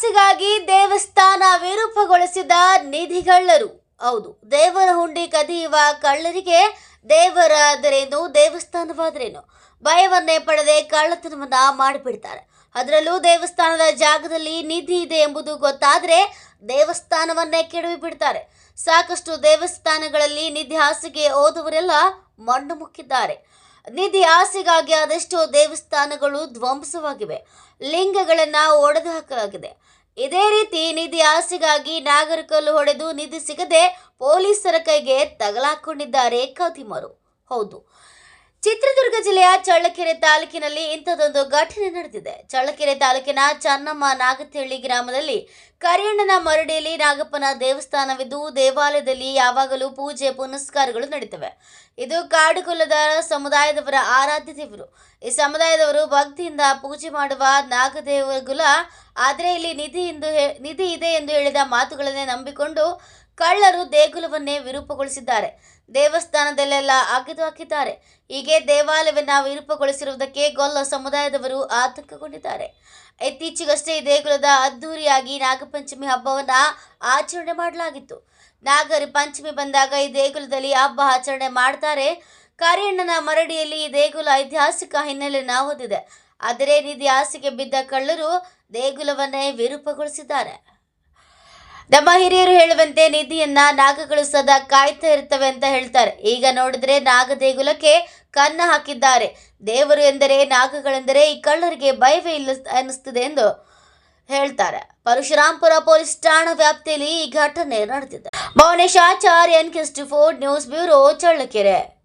ಆಸೆಗಾಗಿ ದೇವಸ್ಥಾನ ವಿರೂಪಗೊಳಿಸಿದ ನಿಧಿಗಳ್ಳರು. ಹೌದು, ದೇವರ ಹುಂಡಿ ಕದಿಯುವ ಕಳ್ಳರಿಗೆ ದೇವರಾದರೇನು, ದೇವಸ್ಥಾನವಾದರೇನು? ಭಯವನ್ನೇ ಪಡೆದೇ ಕಳ್ಳತನವನ್ನ ಮಾಡಿಬಿಡ್ತಾರೆ. ಅದರಲ್ಲೂ ದೇವಸ್ಥಾನದ ಜಾಗದಲ್ಲಿ ನಿಧಿ ಇದೆ ಎಂಬುದು ಗೊತ್ತಾದರೆ ದೇವಸ್ಥಾನವನ್ನೇ ಕೆಡವಿ ಬಿಡ್ತಾರೆ ಸಾಕಷ್ಟು ದೇವಸ್ಥಾನಗಳಲ್ಲಿ ನಿಧಿ ಹಾಸಿಗೆ ಓದುವರೆಲ್ಲ ಮಣ್ಣು ಮುಕ್ಕಿದ್ದಾರೆ. ನಿಧಿ ಆಸೆಗಾಗಿ ಆದಷ್ಟು ದೇವಸ್ಥಾನಗಳು ಧ್ವಂಸವಾಗಿವೆ. ಲಿಂಗಗಳನ್ನ ಒಡೆದು ಹಾಕಲಾಗಿದೆ. ಇದೇ ರೀತಿ ನಿಧಿ ಆಸೆಗಾಗಿ ನಾಗರಿಕಲ್ಲು ಹೊಡೆದು ನಿಧಿ ಸಿಗದೆ ಪೊಲೀಸರ ಕೈಗೆ ತಗಲಾಕೊಂಡಿದ್ದಾರೆ ಕದಿಮರು ಹೌದು. ಚಿತ್ರದುರ್ಗ ಜಿಲ್ಲೆಯ ಚಳ್ಳಕೆರೆ ತಾಲೂಕಿನಲ್ಲಿ ಇಂಥದೊಂದು ಘಟನೆ ನಡೆದಿದೆ. ಚಳ್ಳಕೆರೆ ತಾಲೂಕಿನ ಚನ್ನಮ್ಮ ನಾಗತಿಹಳ್ಳಿ ಗ್ರಾಮದಲ್ಲಿ ಕರಿಯಣ್ಣನ ಮರಡಿಯಲ್ಲಿ ನಾಗಪ್ಪನ ದೇವಸ್ಥಾನವಿದ್ದು, ದೇವಾಲಯದಲ್ಲಿ ಯಾವಾಗಲೂ ಪೂಜೆ, ಪುನಸ್ಕಾರಗಳು ನಡೀತವೆ. ಇದು ಕಾಡುಕುಲದ ಸಮುದಾಯದವರ ಆರಾಧ್ಯ ದೇವರು. ಈ ಸಮುದಾಯದವರು ಭಕ್ತಿಯಿಂದ ಪೂಜೆ ಮಾಡುವ ನಾಗದೇವಗುಲ ಆದರೆ ಇಲ್ಲಿ ನಿಧಿ ಎಂದು ನಿಧಿ ಇದೆ ಎಂದು ಹೇಳಿದ ಮಾತುಗಳನ್ನೇ ನಂಬಿಕೊಂಡು ಕಳ್ಳರು ದೇಗುಲವನ್ನೇ ವಿರೂಪಗೊಳಿಸಿದ್ದಾರೆ. ದೇವಸ್ಥಾನದಲ್ಲೆಲ್ಲ ಅಗೆದು ಹಾಕಿದ್ದಾರೆ. ಹೀಗೆ ದೇವಾಲಯವನ್ನು ವಿರೂಪಗೊಳಿಸಿರುವುದಕ್ಕೆ ಗೊಲ್ಲ ಸಮುದಾಯದವರು ಆತಂಕಗೊಂಡಿದ್ದಾರೆ. ಇತ್ತೀಚೆಗಷ್ಟೇ ಈ ದೇಗುಲದ ಅದ್ದೂರಿಯಾಗಿ ನಾಗಪಂಚಮಿ ಹಬ್ಬವನ್ನು ಆಚರಣೆ ಮಾಡಲಾಗಿತ್ತು. ನಾಗರ ಪಂಚಮಿ ಬಂದಾಗ ಈ ದೇಗುಲದಲ್ಲಿ ಹಬ್ಬ ಆಚರಣೆ ಮಾಡ್ತಾರೆ. ಕಾರ್ಯಣ್ಣನ ಮರಡಿಯಲ್ಲಿ ಈ ದೇಗುಲ ಐತಿಹಾಸಿಕ ಹಿನ್ನೆಲೆಯನ್ನು ಹೊಂದಿದೆ. ಆದರೆ ನಿಧಿ ಆಸೆಗೆ ಬಿದ್ದ ಕಳ್ಳರು ದೇಗುಲವನ್ನೇ ವಿರೂಪಗೊಳಿಸಿದ್ದಾರೆ. ನಮ್ಮ ಹಿರಿಯರು ಹೇಳುವಂತೆ ನಿಧಿಯನ್ನ ನಾಗಗಳು ಸದಾ ಕಾಯ್ತಾ ಇರ್ತವೆ ಅಂತ ಹೇಳ್ತಾರೆ. ಈಗ ನೋಡಿದ್ರೆ ನಾಗ ದೇಗುಲಕ್ಕೆ ಕನ್ನ ಹಾಕಿದ್ದಾರೆ. ದೇವರು ಎಂದರೆ ನಾಗಗಳೆಂದರೆ ಈ ಕಳ್ಳರಿಗೆ ಭಯವೇ ಇಲ್ಲ ಅನ್ನಿಸ್ತಿದೆ ಎಂದು ಹೇಳ್ತಾರೆ. ಪರಶುರಾಮ್ಪುರ ಪೊಲೀಸ್ ಠಾಣಾ ವ್ಯಾಪ್ತಿಯಲ್ಲಿ ಈ ಘಟನೆ ನಡೆದಿದೆ. Acharya N four news bureau, Challakere.